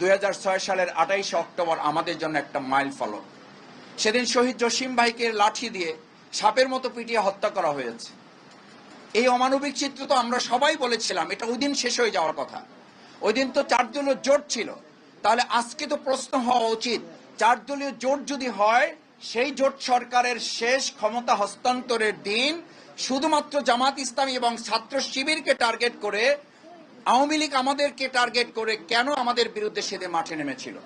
দু হাজার ছয় সালের আঠাইশে অক্টোবর আমাদের জন্য একটা মাইল ফলক। সেদিন শহীদ জসিম ভাইকে লাঠি দিয়ে সাপের মতো পিটিয়ে হত্যা করা হয়েছে। এই অমানবিক চিত্র তো আমরা সবাই বলেছিলাম, এটা ওই দিন শেষ হয়ে যাওয়ার কথা। ওই দিন তো চার দলীয় জোট ছিল। তাহলে আজকে তো প্রশ্ন হওয়া উচিত, চার দলীয় জোট যদি হয়, সেই জোট সরকারের শেষ ক্ষমতা হস্তান্তরের দিন শুধুমাত্র জামাত ইসলামী এবং ছাত্র শিবিরকে টার্গেট করে আওয়ামী লীগ আমাদেরকে টার্গেট করে কেন আমাদের বিরুদ্ধে সেদিন মাঠে নেমেছিল?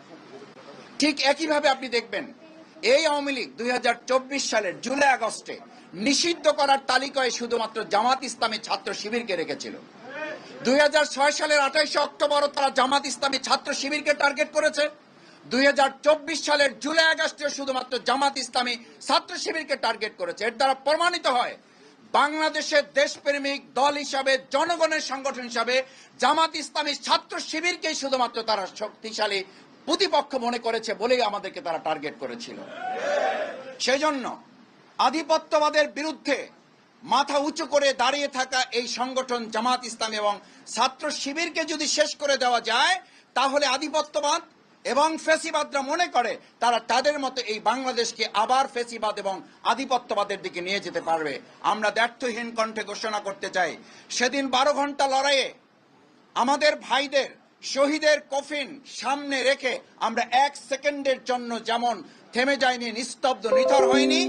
ঠিক একইভাবে আপনি দেখবেন, এই আওয়ামী লীগ দুই সালের জুলাই আগস্টে নিষিদ্ধ করার তালিকায় শুধুমাত্র জামাত ইসলামী ছাত্র শিবিরকে রেখেছিল। দুই হাজার ছয় সালের আঠাইশে অক্টোবরও তারা জামাত ইসলামী ছাত্র শিবিরকে টার্গেট করেছে। দুই হাজার চব্বিশ সালের জুলাই আগস্টে শুধুমাত্র জামাত ইসলামী ছাত্র শিবিরকে টার্গেট করেছে। এর দ্বারা প্রমাণিত হয় বাংলাদেশের দেশপ্রেমিক দল হিসাবে, জনগণের সংগঠন হিসাবে, জামাত ইসলামী ছাত্র শিবিরকেই শুধুমাত্র তারা শক্তিশালী প্রতিপক্ষ মনে করেছে বলেই আমাদেরকে তারা টার্গেট করেছিল। সেই জন্য আধিপত্যবাদের বিরুদ্ধে মাথা উঁচু করে দাঁড়িয়ে থাকা এই সংগঠন জামাত ইসলাম এবং ছাত্র শিবিরকে যদি শেষ করে দেওয়া যায়, তাহলে আধিপত্যবাদ এবং ফেসিবাদরা মনে করে তারা তাদের মতো এই বাংলাদেশকে আবার ফেসিবাদ এবং আধিপত্যবাদের দিকে নিয়ে যেতে পারবে। আমরা ব্যর্থহীন কণ্ঠে ঘোষণা করতে চাই, সেদিন বারো ঘণ্টা লড়াইয়ে আমাদের ভাইদের শহীদের কফিন সামনে রেখে আমরা এক সেকেন্ডের জন্য যেমন থেমে যায়নি নিস্তব্ধ, নিথর হয়নি